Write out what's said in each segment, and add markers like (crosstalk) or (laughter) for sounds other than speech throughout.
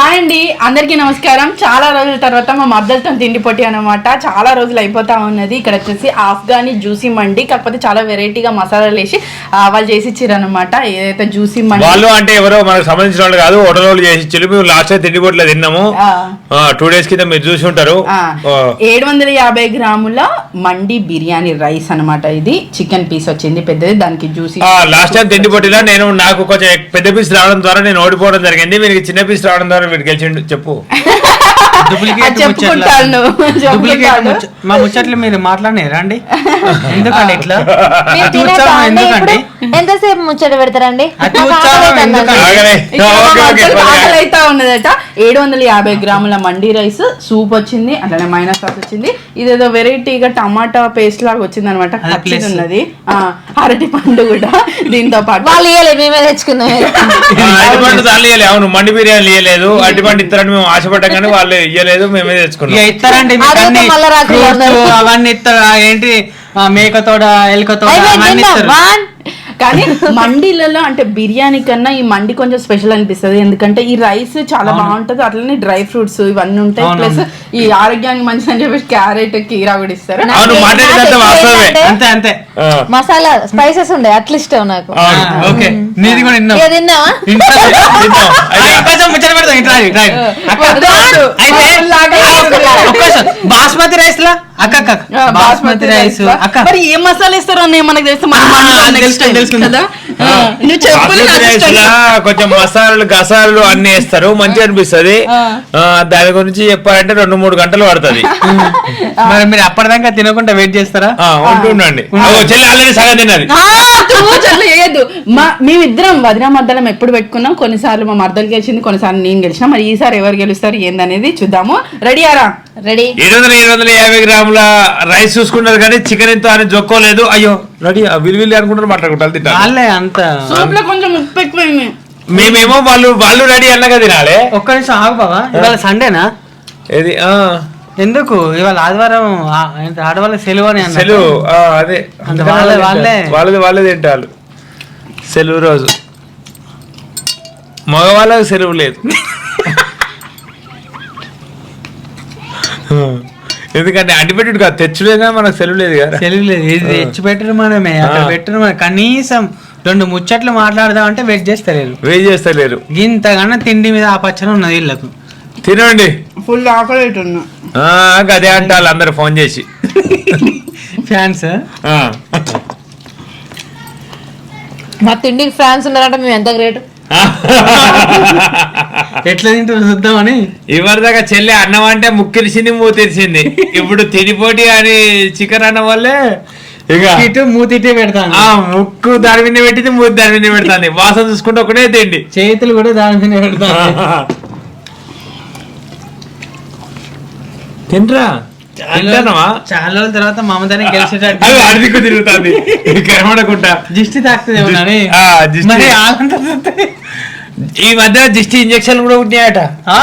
Hi అండి అందరికీ నమస్కారం. చాలా రోజుల తర్వాత మా మద్దలతో తిండి పొట్టి అనమాట చాలా రోజులు అయిపోతా ఉన్నది. ఇక్కడ వచ్చేసి ఆఫ్ఘనీ జ్యూసీ మండి కాకపోతే చాలా వెరైటీగా మసాలాలు వేసి వాళ్ళు చేసి ఇచ్చారు అనమాట ఏదైతే జ్యూసీ మండి. వాళ్ళు అంటే ఎవరో మనకు సంబంధించిన వాళ్ళు కాదు హోటల్ వాళ్ళు చేసి ఇచ్చారు మేము లాస్ట్ తిండి బొట్లు తిన్నాము. టూ డేస్ కింద మీరు చూసి ఉంటారు. ఏడు వందల యాభై గ్రాముల మండి బిర్యానీ రైస్ అన్నమాట ఇది. చికెన్ పీస్ వచ్చింది పెద్దది. దానికి జ్యూసీ లాస్ట్ టైం తిండి పొట్టిలో నేను నాకు కొంచెం పెద్ద పీస్ రావడం ద్వారా నేను ఓడిపోవడం జరిగింది. మీరు చిన్న పీస్ రావడం ద్వారా మీరు గెలిచిండు చెప్పు. (laughs) చెప్పుకుంటాను (laughs) మా ముచ్చట్లు మీరు మాట్లాడినారా అండి? ఎందుకండి ఇట్లా? ఎందుకండి? ఎంతసేపు ముచ్చట పెడతారండి? అతి నాకు ఉత్సాహం ఆకలి ఎందుకండి? అవుతుందండి. ఆగలే. ఇక్కడ మా ఓకే, ఓకే, మద్దతు ఓకే. ఆకలి అయితా ఉన్నదట. ఏడు వందల యాభై గ్రాముల మండి రైస్ సూప్ వచ్చింది అట్లనే మైనస్ సాస్ వచ్చింది. ఇదేదో వెరైటీగా టమాటా పేస్ట్ లాగా వచ్చింది అనమాట. ఉన్నది. ఆ, అరటి పండు కూడా దీంతో పాటు. వాళ్ళు మేమే తెచ్చుకున్నాం చాలు ఇయ్యలేదు అవును మండి బిర్యానీ ఇయ్యలేదు. (laughs) అరటిపండు ఇస్తారని మేము ఆశపడ్డాం కానీ వాళ్ళు ఇయ్యలేదు మేమే ఇక తెచ్చుకున్నాం ఇస్తారండి మీకు అదైతే అన్ని మళ్ళా రాత్రి fruits అన్నారు. అవన్నీ ఇస్తారా. ఏంటి ఆ, మేకతోడ ఎలుకతోడ అవన్నీ. ఇస్తారు. కానీ మండీలలో అంటే బిర్యానీ కన్నా ఈ మండి కొంచెం స్పెషల్ అనిపిస్తుంది. ఎందుకంటే ఈ రైస్ చాలా బాగుంటది. అట్లనే డ్రై ఫ్రూట్స్ ఇవన్నీ ఉంటాయి. ప్లస్ ఈ ఆరోగ్యానికి మంచిది అని చెప్పేసి క్యారెట్ కీరా కూడా ఇస్తారు. అవును మాట్లాడేదంతా వాస్తవమే. అంతే అంతే. మసాలా స్పైసెస్ ఉండే అట్లా ఇష్టం నాకు. ఓకే. నీది కూడా తిన్నావా? (laughs) ముచ్చట పెడతాం ఇట్లా. బాస్మతి రైస్ లా అక్క అక్క. బాస్మతి రైస్ అక్క. మరి ఏ మసాలా ఇస్తారో అన్నయ్య? మనకు తెలుసుకుంది. కదా? నువ్వు చెప్పు కొంచెం మసాలాలు గసాలు అన్ని వేస్తారు. మంచిగా అనిపిస్తది. దాని గురించి చెప్పాలంటే రెండు మూడు గంటలు పడుతుంది. మరి మీరు అప్పటిదాకా తినకుండా వెయిట్ చేస్తారా? ఉంటుండండి చెల్లి ఆల్రెడీ సగం తిన్నది. ఆ, తూ చల్ల వేయద్దు మా మేమిద్దరం వదిన మద్దలం ఎప్పుడు పెట్టుకున్నాం. కొన్నిసార్లు మా మద్దలు గెలిచింది కొన్నిసార్లు నేను గెలిచిన. మరి ఈసారి ఎవరు గెలుస్తారు ఏందనేది చూద్దాము. రెడీ ఆరా? రెడీ ఏడు వందల ఏడు వందల యాభై గ్రాముల రైస్ చూసుకున్నారు కానీ చికెన్ ఎంతో అని జొక్కోలేదు. అయ్యో రెడీ విలువిల్లి అనుకుంటారు మాట్లాడుకుంటారు తింటారు. వాళ్ళే అంత సూప్లో కొంచెం ఉప్పు ఎక్కువైంది. మేమేమో వాళ్ళు వాళ్ళు రెడీ అన్నగా తినాలి. ఒక్క నిమిషం ఆగు బాబా ఇవాళ సండేనా ఏది? ఆ, ఎందుకు? ఇవాళ ఆదివారం ఆడవాళ్ళ సెలవు అని. సెలవు ఆ, అదే. అంత వాళ్ళే వాళ్ళే. వాళ్ళది వాళ్ళే తింటారు. సెలవు రోజు. మగవాళ్ళకి సెలవు లేదు. (laughs) ఎందుకంటే అడ్డిపెట్టుడు కాదు తెచ్చుడేగా మనకు సెలవు లేదు కదా. సెలవు లేదు. ఇది తెచ్చి పెట్టరు మనమే. అక్కడ. పెట్టరు మన. కనీసం రెండు ముచ్చట్లు మాట్లాడదాం అంటే వెయిట్ చేస్తలేరు. వెయిట్ చేస్తలేరు. ఇంతకన్నా తిండి మీద ఆ పచ్చన ఉన్నది వీళ్ళకు. తినండి. ఫుల్ ఆకలి గదే అంటారు అందరు ఫోన్ చేసి. ఫ్యాన్స్ ఆ. మా తిండికి ఫ్యాన్స్ ఉన్నారంటే మేము ఎంత గ్రేట్? ఎట్లా తింటారు చూద్దామని? ఇవరిదాకా చెల్లె అన్నం అంటే ముక్కిరిసింది మూ తెరిచింది ఇప్పుడు తిడిపోటీ అని చికెన్ అన్నం వల్లే ఇటు మూతిటే పెడతాను ఆ ముక్కు దాని మీద పెట్టింది మూతి దాని మీద పెడుతుంది. వాసన చూసుకుంటే ఒకటే తిండి. చేతులు కూడా దాని మీద పెడతాను (laughs) తింట్రా తింటానవా చాలా రోజుల తర్వాత మమతని గెలిచేటట్టు అది అడిదికు తిరుగుతుంది. కనబడకుండా దిష్టి. మరి ఆనంద ఈ మధ్య దిష్టి ఇంజక్షన్ కూడా ఉన్నాయట ఆ.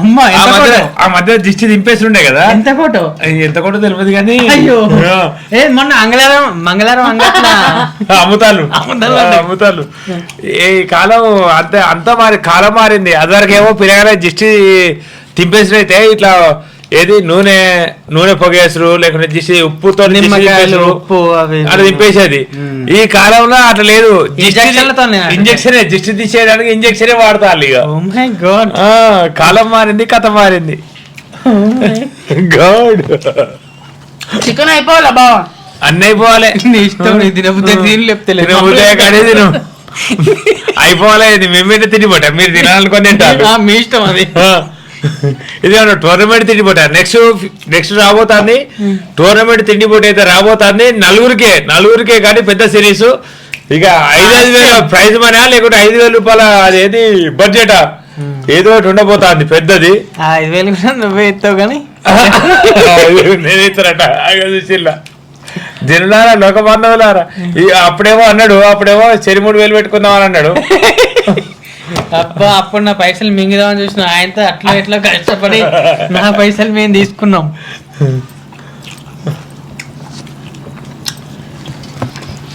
అమ్మ ఆ ఎంత మధ్య దిష్టి దింపేసి ఉండే కదా. ఎంత ఫోటో? ఎంత కూడా తెలియదు కానీ. అయ్యో. ఏ మొన్న మంగళవారం మంగళవారం అమ్ముతాలు అమ్ముతాలు ఈ కాలం అంతే అంతా మారి కాలం మారింది. అదివరకేమో పిల్లగానే దిష్టి తింపేసినైతే ఇట్లా ఏది? నూనె నూనె పొగేసరు లేకుంటే దిష్టి ఉప్పుతో. ఉప్పు అట్లా దింపేసేది మ్మ్. ఈ కాలంలో అట్లా లేదు. ఇంజక్షన్ దిష్టి తీసేయడానికి ఇంజక్షనే వాడతారు ఇక. ఓ మై గాడ్ ఆ, కాలం మారింది కథ మారింది. గాడ్ చికెన్ అయిపోవాలా బావా? అన్నీ అయిపోవాలి. నీ ఇష్టం నీ తినబుద్ధి తిని లేపుతలేదు తినబుద్ధే కానీ తిను. అయిపోవాలి ఇది మేమేంటే తినిపోటా మీరు తినాలనుకొని తింటారు. ఆ, మీ ఇష్టం అది. ఆ. (laughs) ఇది టోర్నమెంట్ తిండిపోటా నెక్స్ట్ నెక్స్ట్ రాబోతుంది. టోర్నమెంట్ తిండిపోటీ అయితే రాబోతుంది. నలుగురికే నలుగురికే కానీ పెద్ద సిరీస్. ఇక ఐదు ఐదు వేల ప్రైజ్ మనా లేకుంటే ఐదు వేల రూపాయల అదేది బడ్జెటా? ఏదో ఒకటి ఉండబోతుంది పెద్దది. ఐదు వేలు కూడా నువ్వే ఇస్తావు కానీ. నేను ఇస్తారట చూసిల్లా జనులారా లోక బాంధవులారా ఈ అప్పుడేమో అన్నాడు అప్పుడేమో చెరి మూడు వేలు పెట్టుకుందాం అని అన్నాడు. (laughs) అబ్బా అప్పుడు నా పైసలు మింగిదామని చూసిన ఆయనతో అట్లా ఇట్లా కష్టపడి నా పైసలు మేము తీసుకున్నాం.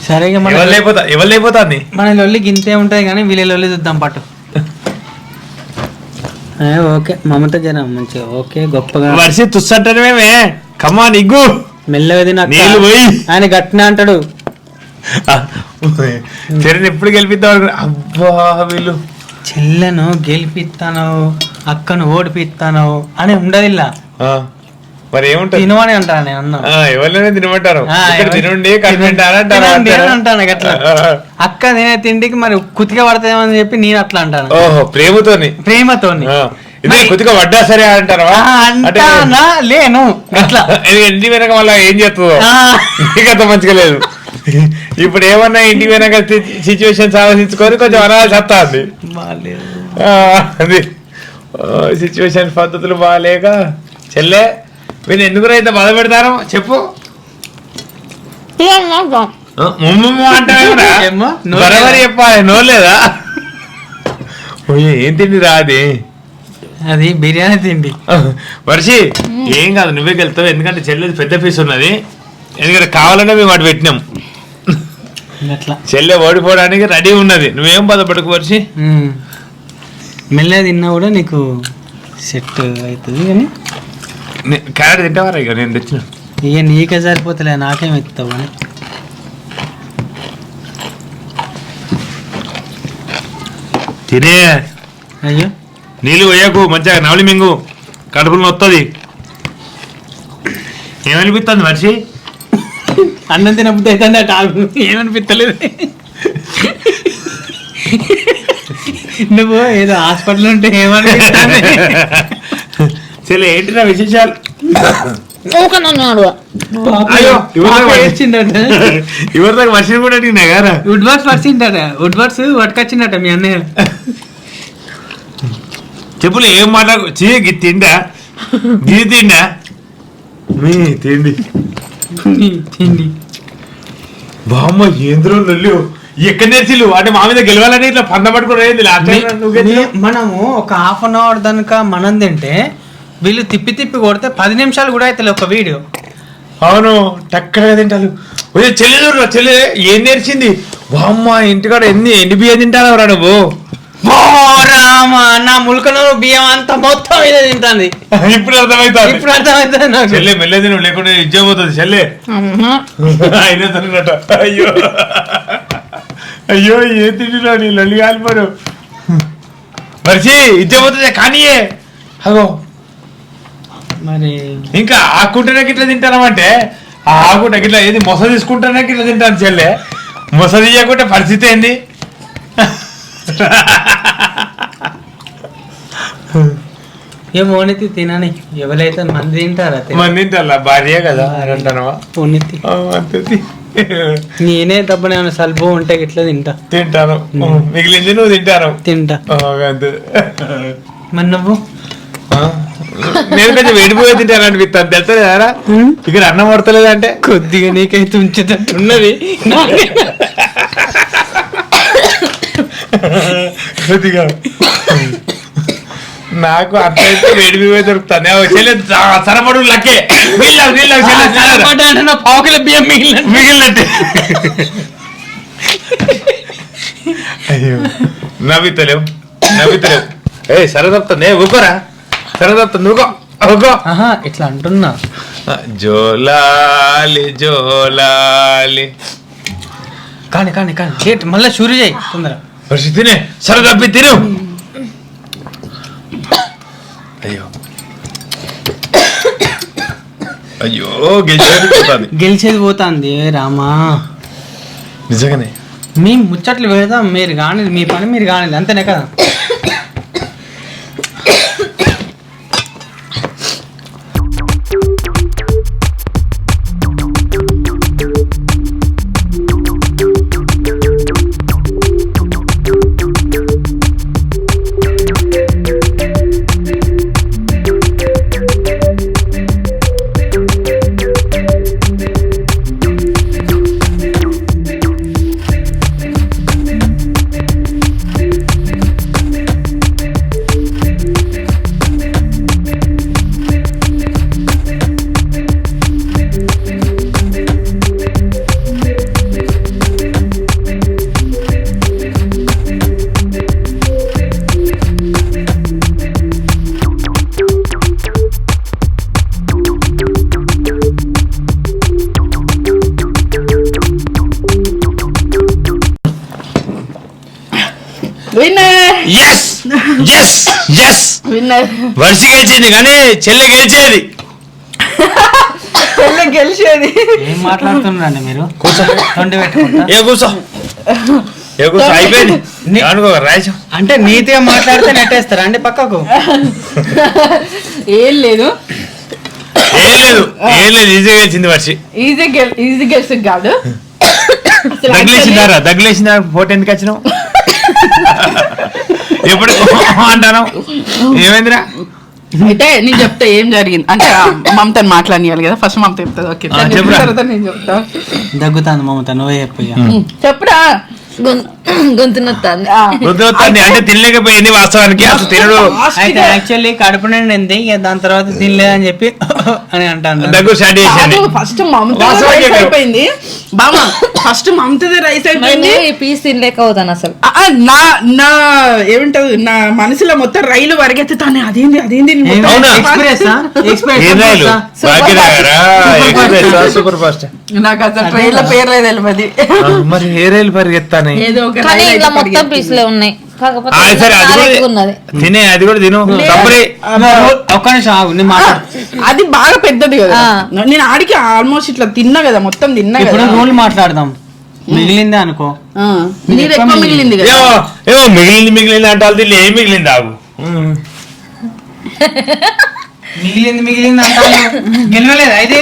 సరే ఇక మన ఎవరు లేకపోతా ఎవరు లేకపోతుంది? మన లొల్లి గింతే ఉంటది కానీ వీళ్ళ లొల్లి చూద్దాం పట్టు ఏ, ఓకే మమత జన మంచిగా ఓకే గొప్పగా. వర్షి తుస్సంటేనేమే కమ్మా నిగ్గు. మెల్లగా తిన నీళ్ళు పోయి. ఆయన గట్టిన అంటాడు. చరణ్ ఎప్పుడు గెలిపిద్దాం అనుకున్నా. అబ్బా వీళ్ళు. చెల్లెను గెలిపిస్తాను అక్కను ఓడిపిస్తాను అని ఉండదు ఇలా మరి ఏముంటది? తినమని అంటాను నేను అన్నా? ఆ, ఎవరినైనా తినమంటారు. తినండి అంటాను గట్లా. అక్క తినే తిండికి మరి కుతిక పడతామని చెప్పి నేను అట్లా అంటాను? ఓహో ప్రేమతోని. ప్రేమతోని. కొద్దిగా వడ్డా సరే అంటారా? అంటానా? లేను. అట్లా (laughs) ఇంటి వెనక మళ్ళీ ఏం చేస్తుందో? ఆ. నీకు అంత మంచిగా లేదు. ఇప్పుడు ఏమన్నా ఇంటి వెనక సిచ్యువేషన్స్ ఆలోచించుకొని కొంచెం బాలేదు. ఆ, అది. సిచ్యువేషన్ పద్ధతులు బాగాలేక చెల్లె మీరు ఎందుకు అయితే బాధ పెడతారు చెప్పు. బరాబరి? చెప్పాలి నోరు లేదా? ఓయ్, ఏం తిండి రా అది? బిర్యానీ తిండి. వర్షి ఏం కాదు నువ్వే గెలుతావు. ఎందుకంటే చెల్లెది పెద్ద పీస్ ఉన్నది. ఎందుకంటే కావాలనే మేము అటు పెట్టినాం. చెల్లె ఓడిపోవడానికి రెడీ ఉన్నది. నువ్వేం బాధపడకు వర్షి. మెల్లగా తిన్నా కూడా నీకు సెట్ అవుతుంది కానీ క్యారెట్ తింటావారా ఇక? నేను తెచ్చిన. ఇక నీకే సరిపోతలే నాకేం ఎత్తావు అని. తినే. అయ్యో. నీళ్ళు పోయకు మంచిగా నవలి మింగు. కడుపులో వస్తుంది ఏమనిపిస్తుంది వర్షి? అన్నం తినబుద్ధి అవుతుంది అటు. ఏమనిపిస్తలేదు. నువ్వు ఏదో హాస్పిటల్ ఉంటే ఏమనిపిస్తుంది చెల్లె ఏంటి నా విశేషాలు వర్షం కూడా అడిగినా గారా? పట్టుకొచ్చిందట మీ అన్నయ్య. చెప్పులు ఏం మాట చీ గి తిండా? గిది తిండా? మీ తిండి. తిండి. బామ్మ ఏంద్రో లొల్లు. ఎక్కడ నేర్చిల్లు అంటే మా మీద గెలవాలని ఇట్లా పంద పట్టుకుని మనము ఒక హాఫ్ అన్ అవర్ దానిక మనం తింటే వీళ్ళు తిప్పి తిప్పి కొడితే పది నిమిషాలు కూడా అవుతుంది ఒక వీడియో. అవును టక్కడగా తింటారు. ఒరే చెల్లి ఏం నేర్చింది? బామ్మ ఇంటికాడ ఎన్ని ఎన్ని బియ్యం తింటావు రా నువ్వు? నా ములకలో బియ్యం అంతా మొత్తం ఇదే తింటుంది. (laughs) ఇప్పుడు అర్థమవుతుంది ఇప్పుడు అర్థమవుతుంది నాకు. చెల్లె మెల్లది నువ్వు లేకుండా ఇచ్చేపోతుంది చెల్లె. అమ్మా. (laughs) అయినా తిన్నట. అయ్యో. అయ్యో ఏ తిండిరా నీ లొల్లి కాలిపోరు? మరిచి ఇచ్చేపోతుంది కానీయే. అగో. మరి ఇంకా ఆకుంటేనే ఇట్లా తింటానమంటే ఆ ఆకుంట ఇట్లా ఏది మొస తీసుకుంటేనే ఇట్లా తింటాను చెల్లె. మొస తీయకుంటే పరిస్థితి ఏంది? ఏం ఓనెత్తి తినని. ఎవరైతే మంది తింటారా. మంది తింటారా భార్య కదా అని అంటానవా ఓనెత్తి ఆ, అంతే తి- నేనే తప్పని ఏమైనా సల్బో ఉంటే ఇట్లా తింటా. తింటాను. మిగిలింది నువ్వు తింటాను. తింటా. మరి నువ్వు? నేను కొంచెం వెడిపోయి తింటాను అనిపిస్తాను తెలుసా ఇక్కడ అన్నం పడతలేదు అంటే కొద్దిగా నీకైతే ఉంచేటట్టు ఉన్నది. కొద్దిగా నాకు అట్లయితే వేడిపోయి దొరుకుతాను చెల్లె సరపడు లక్కే. అంటే నా పావుకిల బియ్యం మిగిలిన మిగిలినట్టే. అయ్యో. నవ్వితలేవు. నవ్వితలేవు. ఏ సరదప్తుంది ఊకోరా. సరదప్తుంది ఊకో. ఊకో. ఆహా ఇట్లా అంటున్నా. జోలాలి జోలాలి. కానీ కానీ కానీ చేట్ మళ్ళీ షూరు చేయి తొందర వర్షి తినే సరదప్పి తిను. అయ్యో. అయ్యో గెలిచేది పోతాంది. ఏ రామా. నిజంగానే. మీ ముచ్చట్లు పెడదాం మీరు కానీ మీ పని మీరు కానీ అంతేనే కదా. ఎస్ ఎస్ విన్నర్ వర్షి గెలిచింది కానీ చెల్లె గెలిచేది. చెల్లె గెలిచేది. ఏం మాట్లాడుతున్నారండి మీరు? కూర్చో. తొండి పెట్టుకుంటా? ఏ కూర్చో. ఏ కూర్చో. అయిపోయింది. నీ- అనుకో రాజు అంటే నీతిగా మాట్లాడితే నెట్టేస్తారా అండి పక్కకు? ఏం లేదు. ఏం లేదు. ఏం లేదు. ఈజీగా గెలిచింది వర్షి ఈజీ గెల్ ఈజీ గెలిచి కాదు. అసలు దగ్గలేసిందారా? దగ్గలేసిందారా ఫోటో ఎందుకు వచ్చినావు? ఎప్పుడు అంటాను. ఏమైందిరా? అయితే నేను చెప్తా ఏం జరిగింది? అంటే ఆ, మమతని మాట్లాడియాలి కదా ఫస్ట్ మమత చెప్తుంది. ఓకే. తర్వాత నేను చెప్తా. దగ్గుతాంది మమత నువ్వే చెప్పు. చెప్పురా. అంటే తినలేకపోయింది వాస్తవానికి. అసలు తినడు. Last అయితే గా- యాక్చువల్లీ కడుపు నిండింది. ఇక దాని తర్వాత తినలేదని చెప్పి (laughs) అని అంటాను. దగ్గు స్టార్ట్ ఫస్ట్ మమత. అయిపోయింది. బామా ఫస్ట్ మమతది రైస్ అయిపోయింది. పీస్ తినలేక అవుతాను అసలు నా నా ఏమంటది నా మనసులో మొత్తం రైలు పరిగెత్తుతానే అదేంది అదేంది నాకు అసలు ట్రైన్ల పేర్లే తెలియదు మరి ఏ రైలు పరిగెత్తానే? ఏదో ఒక కానీ రైలు ఇలా అయితే మొత్తం పరిగెత్తింది. పీసులే ఉన్నాయి. కాకపోతే ఆ, సరే అది చాలా కూడా ఉన్నది తినే అది కూడా తిను. తప్పరి ఒక్క నిమిషం ఆగు నేను మాట్లాడు. అది బాగా పెద్దది కదా. ఆ. నేను ఆడికి ఆల్మోస్ట్ ఇట్లా తిన్నా కదా మొత్తం తిన్నా ఇప్పుడు కదా. రూల్ మాట్లాడదాం. మిగిలిందే అనుకో. ఆ. నీది ఎక్కువ మిగిలింది? కదా. ఏమో ఏమో మిగిలింది మిగిలింది అంటే వాళ్ళు ఏం మిగిలింది ఆగు. ఉమ్. మిగిలింది మిగిలింది అంటాను (laughs) గెలవలేదు అయితే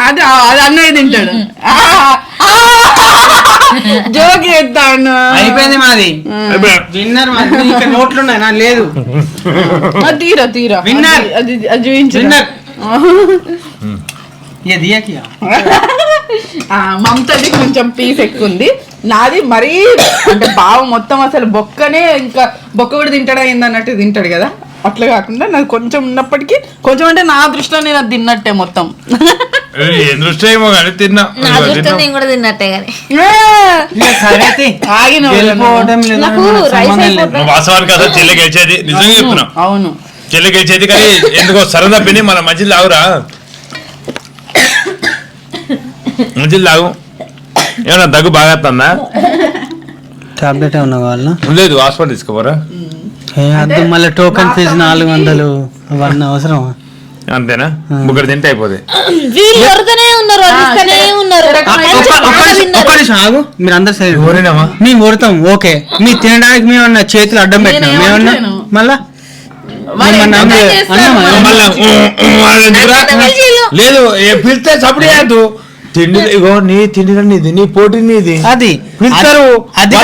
అది అది అన్నయ్య తింటాడు. (laughs) జోక్ చేస్తాను. అయిపోయింది మాది. విన్నర్ నోట్లు ఉన్నాయి నా లేదు. తీరా తీరా. Winner. అది- అది అది చూపించు విన్నర్. (laughs) మమతది కొంచెం పీస్ ఎక్కువ ఉంది నాది మరీ అంటే బావ మొత్తం అసలు బొక్కనే ఇంకా బొక్క కూడా తింటాడా అన్నట్టు తింటాడు కదా. అట్లా కాకుండా నాకు కొంచెం ఉన్నప్పటికీ కొంచెం అంటే నా దృష్టిలో నేను అది తిన్నట్టే మొత్తం. ఏ దృష్టి ఏమో కానీ తిన్నా. నా దృష్టిలో నేను కూడా తిన్నట్టే కానీ. ఇక సరే అయితే. ఆగిన గెలిపోవడం లేదు నాకు మనకు రైస్ సంబంధం లేదు. అయిపోతుంది. వాస్తవానికి అసలు చెల్లె గెలిచేది. నిజంగా చెప్తున్నా. అవును. చెల్లె గెలిచేది కానీ ఎందుకో సరదా పిని మన మధ్యలో లాగురా. మధ్యలో లాగు. ఏమన్నా దగ్గు బాగా టాబ్లెట్ ఏమన్నా కావాలా లేదు హాస్పిటల్ తీసుకోపోరా. అద్దు మళ్ళీ టోకెన్ ఫీజు నాలుగు వందలు అవన్నీ అవసరం అంతేనా? ముగ్గురు తింటే అయిపోతుంది వీళ్ళు వరదనే ఉన్నారు? వరిస్తూనే ఉన్నారు. ఆగు. మీరు అందరు సరే మేము ఓకే. మీ తినడానికి మేము ఏమన్నా చేతులు అడ్డం పెట్టినాం? నేనేం మేమన్నా. మళ్ళా? అన్నా-? లేదు పిలిస్తే చేయద్దు. తిండి ఇగో నీ తిండి నీది నీ పోటీ నీది. అది. పిలుస్తారు. అది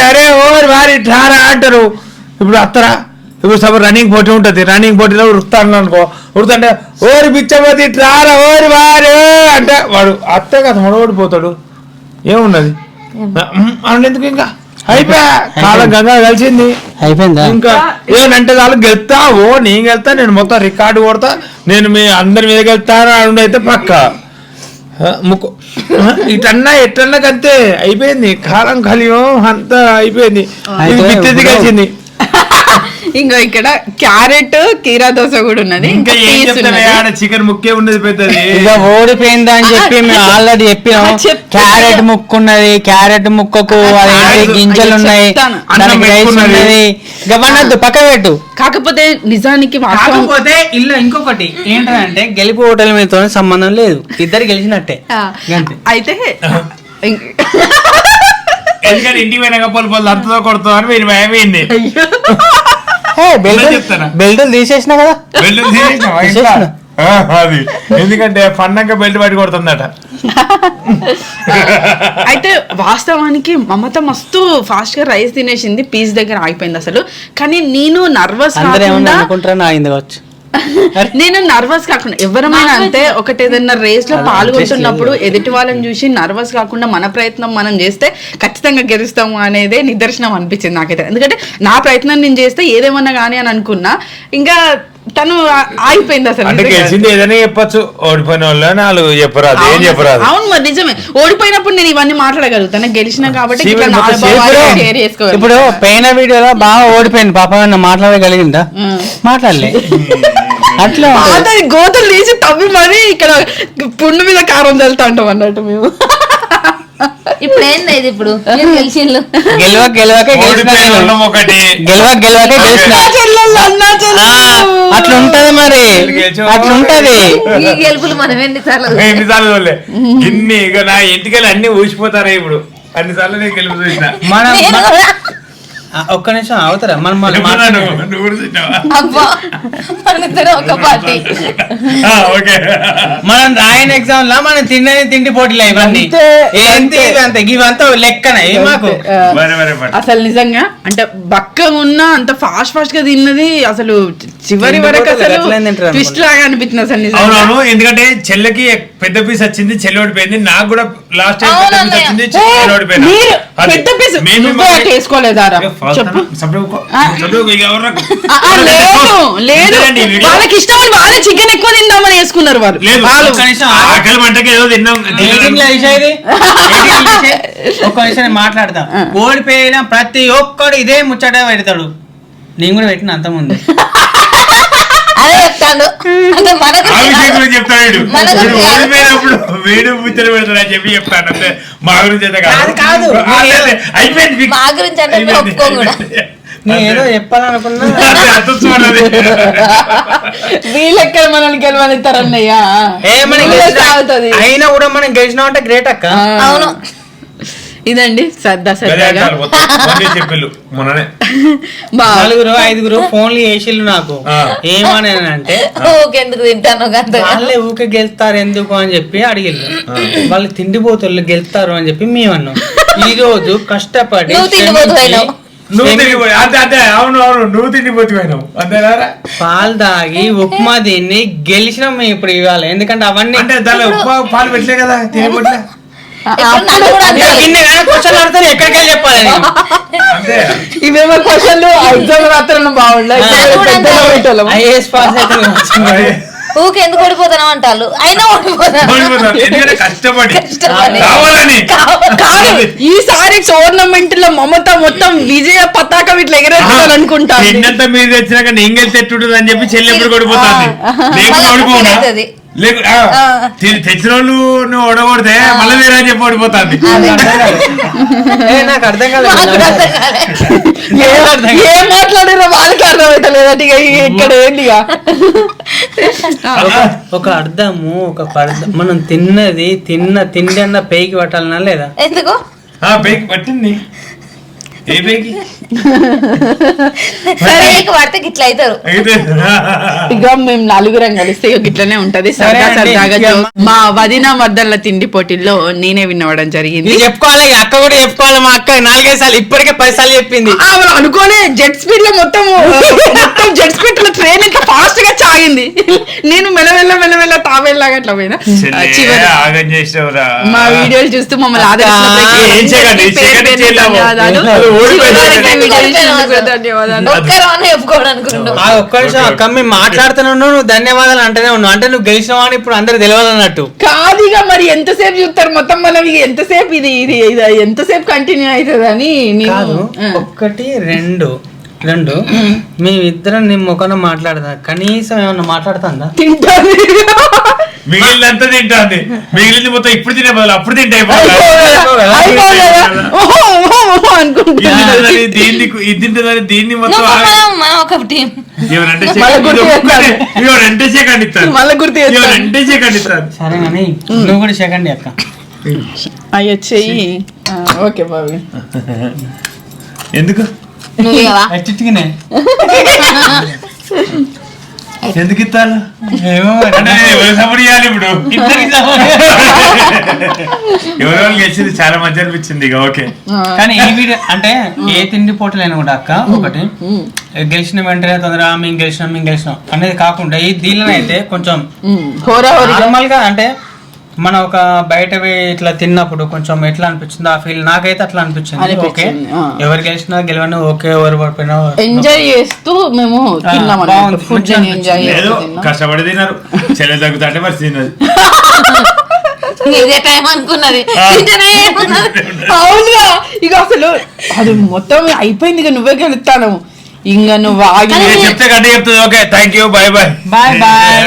అరే ఓరి వారి ఠారా అంటారు. ఇప్పుడు అత్తరా? ఇప్పుడు సపోజ్ రన్నింగ్ పోటీ ఉంటది. రన్నింగ్ పోటీలో ఉరుకుతాను అనుకో. ఉరుకుతుంటే ఓరి పిచ్చమతి ట్రారా ఓరి వారు! అంటే వాడు అత్తే కదా ఓడిపోతాడు. ఏమున్నది? అన్న ఎందుకు ఇంకా? అయిపోయా? కాలం గంగా కలిసింది. అయిపోయిందా? ఇంకా ఏమనంటే వాళ్ళు గెలుతా ఓ నేను గెలుతా నేను మొత్తం రికార్డు కొడతా నేను మీ అందరి మీద గెలుతాను అని అయితే పక్క. ముక్కు. ఇటన్నా ఎట్టన్నా కంతే అయిపోయింది. కాలం కలియం అంతా అయిపోయింది. కలిసింది. ఇంకా ఇక్కడ క్యారెట్ కీరా దోశ కూడా ఉన్నది. ఇంకా ఏం చెప్తానే. ఆడ చికెన్ ముక్కే ఉన్నది పెద్దది. ఇక ఓడిపోయిందా అని చెప్పి మేము ఆల్రెడీ చెప్పినాం. చెప్తా. క్యారెట్ ముక్కు ఉన్నది. క్యారెట్ ముక్కకు అదేంటి అయ్యో, గింజలు ఉన్నాయి. చెప్తాను. దానికి అన్నం రైస్ పెట్టుకున్నది. ఉన్నది. ఇక వనద్దు పక్క పెట్టు. కాకపోతే నిజానికి వాస్తవం కాకపోతే ఇల్లు ఇంకొకటి. ఏంటంటే గెలుపు హోటల్ మీతో సంబంధం లేదు. ఇద్దరు గెలిచినట్టే. ఆ, అయితే ఇం- ఎందుకంటే ఇంటికి పోయినాక పొలు పొలు అంతతో కొడుతావు అని మీరు భయమైంది చెప్తారా? బెల్ట్ తీసేసిన కదా? బెల్ట్ తీసేసినావా? ఇంకా? తీసేసిన. ఆ, అది. ఎందుకంటే పన్నాక బెల్ట్ పట్టి కొడుతుందట. అయితే వాస్తవానికి మమత మస్తు ఫాస్ట్గా రైస్ తినేసింది పీస్ దగ్గర ఆగిపోయింది అసలు. కానీ నేను నర్వస్ అందరూ ఏమన్నా కాకుండా అనుకుంటారా నా అయింది కావచ్చు. నేను నర్వస్ కాకుండా ఎవరమైనా అంతే ఒకటి ఏదైనా రేస్లో పాల్గొంటున్నప్పుడు ఎదుటి వాళ్ళని చూసి నర్వస్ కాకుండా మన ప్రయత్నం మనం చేస్తే ఖచ్చితంగా గెలుస్తాము అనేదే నిదర్శనం అనిపించింది నాకైతే. ఎందుకంటే నా ప్రయత్నం నేను చేస్తే ఏదేమన్నా కానీ అని అనుకున్నా. ఇంకా తను ఆగిపోయింది అసలు అంటే. గెలిచింది ఏదైనా చెప్పొచ్చు. ఓడిపోయిన వాళ్ళు నాలుగు చెప్పరాదు ఏం చెప్పరాదు. అవును మరి నిజమే. ఓడిపోయినప్పుడు నేను ఇవన్నీ మాట్లాడగలుగుతాను. గెలిచిన కాబట్టి ఇప్పుడు పోయిన వీడియోలో బాగా ఓడిపోయింది. పాప మాట్లాడగలిగిందా. మాట్లాడలే. (laughs) అట్లా గోతులు తీసి తవ్వి మరి ఇక్కడ పుండు మీద కారం చల్లుతా అంటాం అన్నట్టు మేము. ఇప్పుడు ఏంది ఇది ఇప్పుడు? (laughs) గెలవ గెలవక ఒకటి. గెలవ గెలవక గెలిచిన. అట్లా ఉంటది మరి. అట్లా ఉంటది ఈ గెలుపులు మనం ఎన్నిసార్లు ఎన్నిసార్లు ఇన్ని ఇక నా ఇంటికెళ్ళి అన్ని ఊసిపోతారా ఇప్పుడు. అన్నిసార్లు నేను గెలుపు చూసిన. మనం ఒక్క నిమిషం అవుతారా మనం ఒక పార్టీ ఆ, ఓకే మనం రాయన ఎగ్జామ్ లా మనం తిండని తిండి పోటీలే ఇవన్నీ అంతే. ఇవంతా లెక్కన ఏ మాకు. అసలు నిజంగా అంటే బక్కగా ఉన్నా అంత ఫాస్ట్ ఫాస్ట్గా తిన్నది అసలు చివరి వరకు అసలు ట్విస్ట్. లాగా అనిపించింది అసలు నిజంగా అవునవును ఎందుకంటే చెల్లెకి పెద్ద పీస్ వచ్చింది చెల్లి ఓడిపోయింది నాకు కూడా లాస్ట్ టైం పెద్ద పీస్. వచ్చింది చెల్లి అది. పెద్ద పీస్ మేము వేసుకోలేదారా చెప్పు. లేదు. లేదు. వాళ్ళకి ఇష్టమని వాళ్ళే చికెన్ ఎక్కువ తిందామని వేసుకున్నారు వాళ్ళు. ఆకలి మంటకి ఏదో తిన్నాం. విషయం విషయం. ఒక్క నేను మాట్లాడతా. ఓడిపోయిన ప్రతి ఒక్కడు ఇదే ముచ్చట పెడతాడు. నేను కూడా పెట్టిన అంత ముందు (laughs) అదే చెప్తాడు అంటే మనకు ఆ విషయం గురించి చెప్తాడు. మనకు వీడు కాదు. ఓడిపోయినప్పుడు వీడు ముచ్చట పెడతాడు అని చెప్పి చెప్తాను అంతే మా గురించి అయితే కాదు, కాదు. అదే, అదే. అయిపోయింది fix. మా గురించి అంటే మేము అయిపోయింది. ఒప్పుకోం కూడా. నేను ఏదో చెప్పాలనుకున్నా అతుక్కున్నది. వీళ్ళెక్కడ మనల్ని గెలవనిస్తారన్నయ్య ఏ మనం వీళ్ళే గెలిచినా- సాగుతుంది. అయినా కూడా మనం గెలిచినాం అంటే గ్రేట్ అక్క. అవును ఇదండి సరదా సరదాగా మొన్ననే. (laughs) నలుగురు ఐదుగురు ఫోన్లు చేసిళ్ళు నాకు. ఏమని అంటే ఊకెందుకు తింటాను వాళ్ళే ఊకే గెలుస్తారు ఎందుకు అని చెప్పి అడిగిళ్ళు వాళ్ళు తిండిపోతుళ్ళు గెలుస్తారు అని చెప్పి మేము అన్నాం. ఈ రోజు కష్టపడి పాలు తాగి ఉప్మా తిని గెలిచినాం మేము ఇప్పుడు ఇవాళ. ఎందుకంటే అవన్నీ అంటే దానిలో ఉప్మా పాలు పెట్టలే కదా తిరిగిపోట్లే ఇప్పుడు నన్ను కూడా ఇక అంటారు. ఇన్ని కానీ క్వశ్చన్ అడతారు ఎక్కడికి వెళ్ళి చెప్పాలి నేను? అంతే. ఇవేమో క్వశ్చన్లు ఎగ్జామ్ రాత్రులు బాగుండాయి నాకు కూడా అంతే. ఐఏఎస్ పాస్ అయితే వచ్చింది. ఊకే ఎందుకు ఓడిపోతాను అంటారు అయినా ఓడిపోతాను. కష్టపడి. ఈసారి టోర్నమెంట్లో మమత మొత్తం విజయ పతాకం ఇట్లా ఎగరేస్తారు అనుకుంటాను నిన్నంతా మీరు తెచ్చినాక నేను గెలిచి ఎట్టుంటుంది అని చెప్పి చెల్లి ఎప్పుడు లేకు తెచ్చిన వాళ్ళు నువ్వు ఓడగొడితే మళ్ళీ వేరే అని చెప్పి ఓడిపోతుంది. ఏ, నాకు అర్థం కాలేదు. ఏం మాట్లాడారో వాళ్ళకి అర్థమవుతలేదు ఇక ఇక్కడ ఏంటి ఇక? ఒక- అర్థము ఒక మనం తిన్నది తిన్న తిండి అన్న పేకి పట్టాలనా లేదా? ఎందుకు? ఆ బైక్ పట్టింది. ఏ బైక్ సరే పడితే ఇట్లా అవుతారు. ఇక మేము నలుగురం కలిస్తే ఇట్లనే ఉంటది. సరదా. సరదాగా మా వదిన మర్దళ్ళ తిండి పోటీల్లో నేనే విన్నవడం జరిగింది. చెప్పుకోవాలి ఈ అక్క కూడా చెప్పుకోవాలి మా అక్క నాలుగైదు సార్లు ఇప్పటికే పది సార్లు చెప్పింది. అనుకోలే జెట్ స్పీడ్లో (laughs) మొత్తం మొత్తం జెట్ స్పీడ్లో ట్రైన్ ఇంకా ఫాస్ట్గా సాగింది నేను మెల్లమెల్ల మెల్లమెల్ల తాబేలాగా అట్లా పోయినా. చివరి మా వీడియోలు చూస్తూ మమ్మల్ని అక్క, ఒక్క మాట్లాడుతున్నావు నువ్వు ధన్యవాదాలు అంటేనే ఉన్నావు. అంటే నువ్వు గెలిచినావు అని ఇప్పుడు అందరు తెలియదు అన్నట్టు కాదు ఇక మరి ఎంతసేపు చూస్తారు? మొత్తం మనం ఎంతసేపు ఇది ఇది ఇది ఎంతసేపు కంటిన్యూ అవుతుంది అని కాదు నేను ఒక్కటి రెండు రెండు. మేమిద్దరం నీ ముఖాన మాట్లాడదా? కనీసం ఏమన్నా మాట్లాడుతుందా? తింటాను మిగిలినంతా తింటాంది. మిగిలింది మొత్తం ఇప్పుడు తినే బదులు అప్పుడు తింటే. దీన్ని ఇది తింటుందని దీన్ని మొత్తం మళ్ళా సెకండ్ చేస్తాను. ఎవరంటే సెకండ్ ఇస్తారు సరే నువ్వు కూడా సెకండ్ అక్క. అయ్యో చెయ్యి. ఓకే బాబు. ఎందుకు? నువ్వు (laughs) ఎందుకు ఇస్తారు? ఏమో మరి. అంటే ఎవరు సపోర్ట్ చేయాలి ఇప్పుడు. (laughs) ఎవరెవరు గెలిచింది చాలా మంచి అనిపించింది ఇక ఓకే. కానీ ఈ వీడియో అంటే ఏ తిండి పోటీలైనా కూడా అక్క ఒకటి. గెలిచిన వెంటనే తొందరగా మేము గెలిచినాం మేము గెలిచినాం అనేది కాకుండా ఈ దీనిలో అయితే కొంచెం హోరా హోరీ నార్మల్గా అంటే మనం ఒక బయట పోయి ఇట్లా తిన్నప్పుడు కొంచెం ఎట్లా అనిపించింది ఆ ఫీల్ నాకైతే అట్లా అనిపించింది. ఓకే. ఎవరు గెలిచినా గెలవని ఓకే ఎవరు పడిపోయినా ఎంజాయ్ చేస్తూ మేము ఫుడ్ ఎంజాయ్ కష్టపడి తిన్నారు. చెల్లె తగ్గుతుంటే మరి తిన్నది (laughs) ఇదే టైం అనుకున్నది. అవునుగా. ఇక అసలు అది మొత్తం అయిపోయింది ఇక నువ్వే గెలుస్తాను ఇంకా నువ్వు ఆగి నేను చెప్తే గట్టి చెప్తుంది. Okay thank you bye bye bye bye